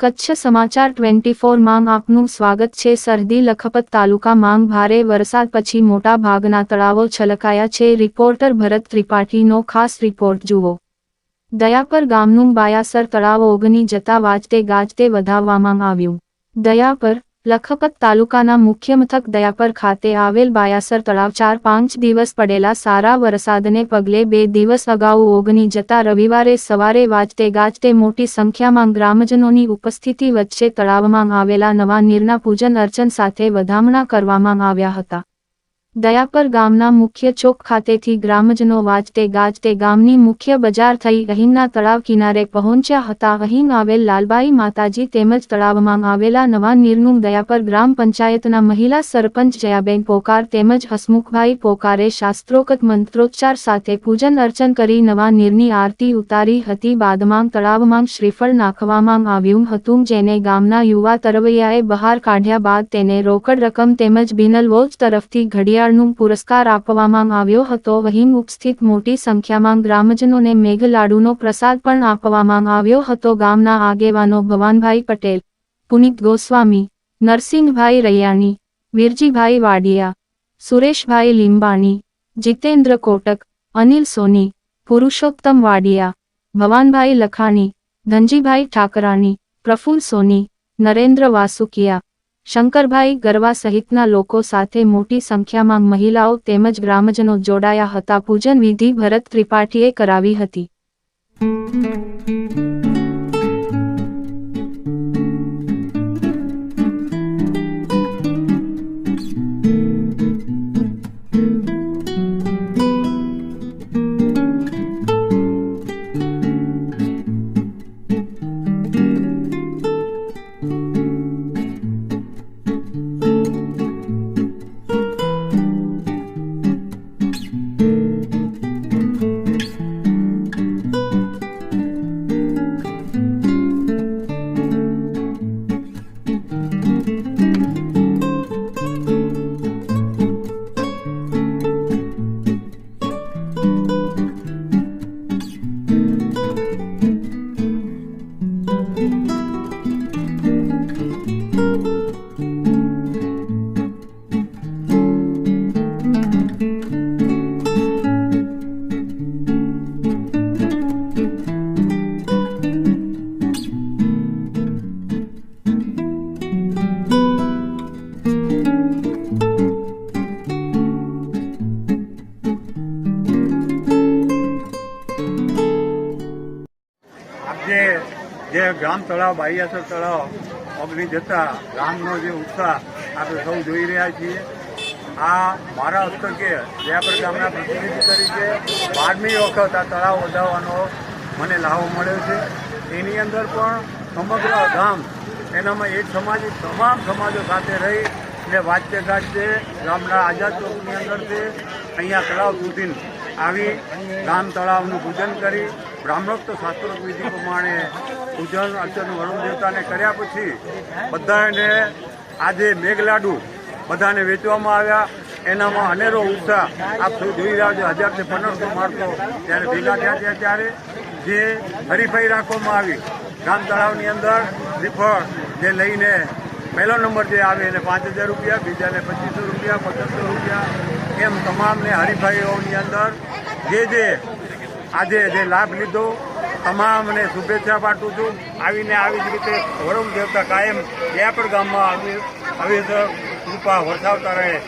કચ્છ સમાચાર twenty four માંગ આપનું સ્વાગત છે. સરહદી લખપત તાલુકા માંગ ભારે વરસાદ પછી મોટા ભાગના તળાવો છલકાયા છે. રિપોર્ટર ભરત ત્રિપાઠીનો ખાસ રિપોર્ટ જુઓ. દયાપર ગામનું બાયાસર તળાવ ઓગની જતા વાજતે ગાજતે વધાવવામાં આવ્યું. દયાપર લખપત તાલુકાના મુખ્ય મથક દયાપર ખાતે આવેલ બાયાસર તળાવ ચાર પાંચ દિવસ પડેલા સારા વરસાદને પગલે બે દિવસ અગાઉ ઓગની જતા રવિવારે સવારે વાજતે ગાજતે મોટી સંખ્યામાં ગ્રામજનોની ઉપસ્થિતિ વચ્ચે તળાવમાં આવેલા નવા નીરના પૂજન અર્ચન સાથે વધામણા કરવામાં આવ્યા હતા. દયાપર ગામના મુખ્ય ચોક ખાતેથી ગ્રામજનો વાજતે ગાજતે ગામની મુખ્ય બજાર થઈ અહીંના તળાવ કિનારે પહોંચ્યા હતા. અહીં આવેલ લાલબાઈ માતાજી તેમજ તળાવમાં આવેલા નવા નીરનું દયાપર ગ્રામ પંચાયતના મહિલા સરપંચ જયાબેન પોકાર તેમજ હસમુખભાઈ પોકારે શાસ્ત્રોક્ત મંત્રોચ્ચાર સાથે પૂજન અર્ચન કરી નવા નીરની આરતી ઉતારી હતી. બાદમાં તળાવમાં શ્રીફળ નાખવામાં આવ્યું હતું જેને ગામના યુવા તરવૈયાએ બહાર કાઢ્યા બાદ તેને રોકડ રકમ તેમજ બિનલ વોચ તરફથી ઘડિયાળનું પુરસ્કાર આપવામાં આવ્યો હતો. વહીમ ઉપસ્થિત મોટી સંખ્યામાં ગ્રામજનોને મેઘલાડુનો પ્રસાદ પણ આપવામાં આવ્યો હતો. ગામના આગેવાનો ભવાનભાઈ પટેલ, પુનિત ગોસ્વામી, નરસિંહભાઈ રૈયાણી, વીરજીભાઈ વાડિયા, સુરેશભાઈ લીંબાણી, જીતેન્દ્ર કોટક, અનિલ સોની, પુરુષોત્તમ વાડિયા, ભવાનભાઈ લખાણી, ધનજીભાઈ ઠાકરાણી, પ્રફુલ સોની, નરેન્દ્ર વાસુકિયા શંકરભાઈ ગરવા સહિતના લોકો સાથે મોટી સંખ્યામાં મહિલાઓ તેમજ ગ્રામજનો જોડાયા હતા. પૂજન વિધિ ભરત ત્રિપાઠીએ કરાવી હતી. આજે જે ગ્રામ તળાવ બાહ્યાસર તળાવ, અગ્નિ જતા ગામનો જે ઉત્સાહ આપણે સૌ જોઈ રહ્યા છીએ. આ મારા હસ્તકે જયાપર ગામના પ્રતિનિધિ તરીકે બારમી વખત આ તળાવ વધાવવાનો મને લાહો મળ્યો છે. એની અંદર પણ સમગ્ર ગામ એનામાં એક સમાજ તમામ સમાજો સાથે રહી ને વાંચતે ગાજતે ગામના આઝાદ ચોકની અંદરથી અહીંયા તળાવ સુધી આવી ગામ તળાવનું પૂજન કરી બ્રાહ્મણોક્ત શાસ્ત્રો વિધિ પ્રમાણે પૂજન, અર્ચન વરુણ દેવતાને કર્યા પછી બધાને આજે મેઘલાડુ બધાને વેચવામાં આવ્યા. એનામાં અનેરો ઉત્સાહ આપ જોઈ રહ્યા છો. હજારથી પંદરસો માણસો ત્યારે ભેગા થયા ત્યાં ત્યારે જે હરીફાઈ રાખવામાં આવી ગામ તળાવની અંદર શ્રીફળ જે લઈને પહેલો નંબર જે આવે એને પાંચ હજાર રૂપિયા, બીજાને પચીસો રૂપિયા પચીસો રૂપિયા, એમ તમામને હરીફાઈઓની અંદર જે જે આજે જે લાભ લીધો, તમામને શુભેચ્છા પાઠવું છું. આવીને આવી જ રીતે વરુણ દેવતા કાયમ ત્યાં પણ ગામમાં આવી આવી કૃપા વરસાવતા રહે.